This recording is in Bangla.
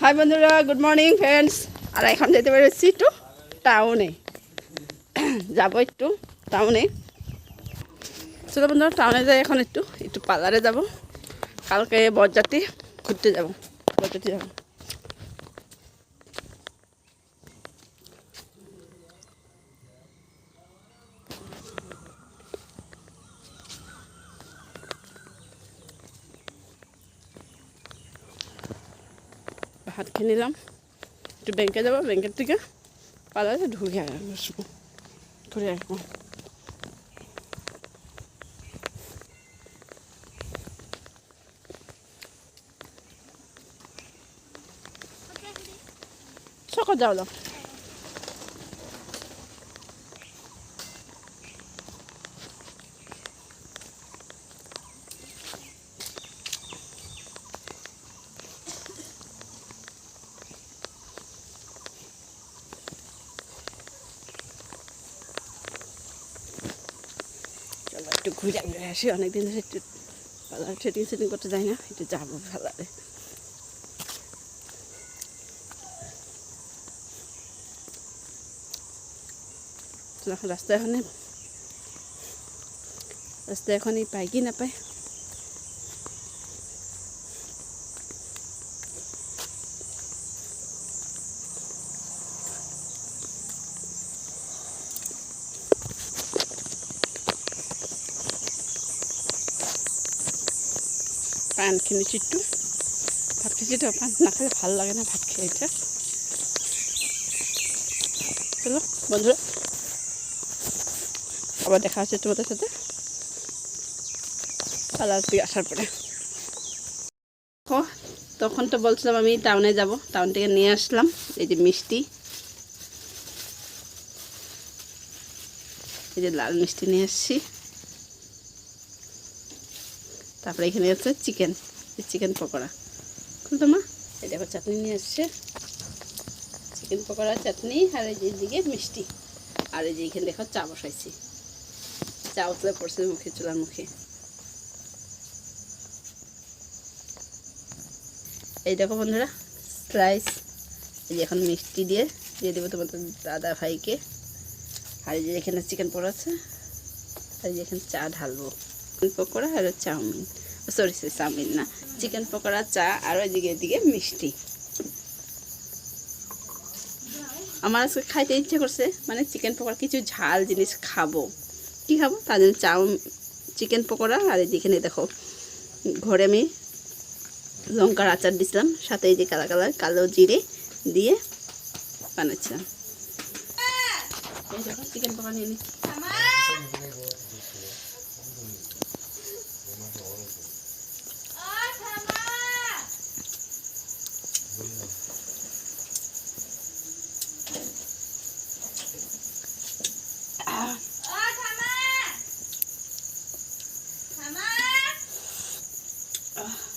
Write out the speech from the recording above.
হাই বন্ধুরা গুড মর্নিং ফ্রেন্ডস আর এখন যেতে পেরেছি একটু টাউনে যাব একটু টাউনে চলো বন্ধুরা টাউনে যাই এখন একটু। একটু পার্লারে যাব। কালকে বরযাত্রী ঘুরতে যাব। বরযাত্রী যাব। ভাত খেয়ে নিলাম একটু ব্যাংকে যাব ব্যাংকের থেকে পালাতে ঢুকে আসব ঘুরে আসব সকাল যাও একটু ঘুরে ঘুরে আসি, অনেকদিন ধরে একটু পার্লার সেটিং সেটিং করতে যাই না, একটু যাব পার্লারে রাস্তা এখন রাস্তা এখনই পাই কি না পান একটু ভাত খেয়েছি তো পান না খেলে ভালো লাগে না ভাত খেয়েছে চলো বন্ধুরা। আবার দেখা হচ্ছে তোমাদের সাথে। পালার থেকে আসার পরে। ও তখন তো বলছিলাম আমি টাউনে যাব। টাউন থেকে নিয়ে আসলাম, এই যে মিষ্টি। এই যে লাল মিষ্টি নিয়ে এসছি তারপরে এখানে আছে চিকেন চিকেন পকোড়া। খুলতো মা এই দেখো, চাটনি নিয়ে এসছে চিকেন পকোড়া, চাটনি, আর এই যে দিকে মিষ্টি। আর এই যে এখানে দেখো, চা বসাইছি। চা উতলে পড়ছে মুখে, চুলার মুখে। এই দেখো বন্ধুরা, স্লাইস। এই এখন মিষ্টি দিয়ে দিয়ে দেবো তোমাদের দাদা ভাইকে। আর এই যে এখানে চিকেন পকোড়া আছে। আর এখানে চা ঢালবো। পকোড়া আর চাউমিন। সরি সরি চাউমিন না। চিকেন পকোড়া, চা, আর ওইদিকে, এদিকে মিষ্টি। আমার আজকে খাইতে ইচ্ছে করছে মানে চিকেন পকোড়া কিছু ঝাল জিনিস খাব। কি খাব? তার জন্য চাউ চিকেন পকোড়া, আর এদিকে দেখো, ঘরে আমি লঙ্কার আচার দিছিলাম, সাথে এই যে কালা কালার কালো জিরে দিয়ে বানাচ্ছিলাম। চিকেন পকোড়া নিয়ে 啊，他妈！啊，他妈！他妈！啊！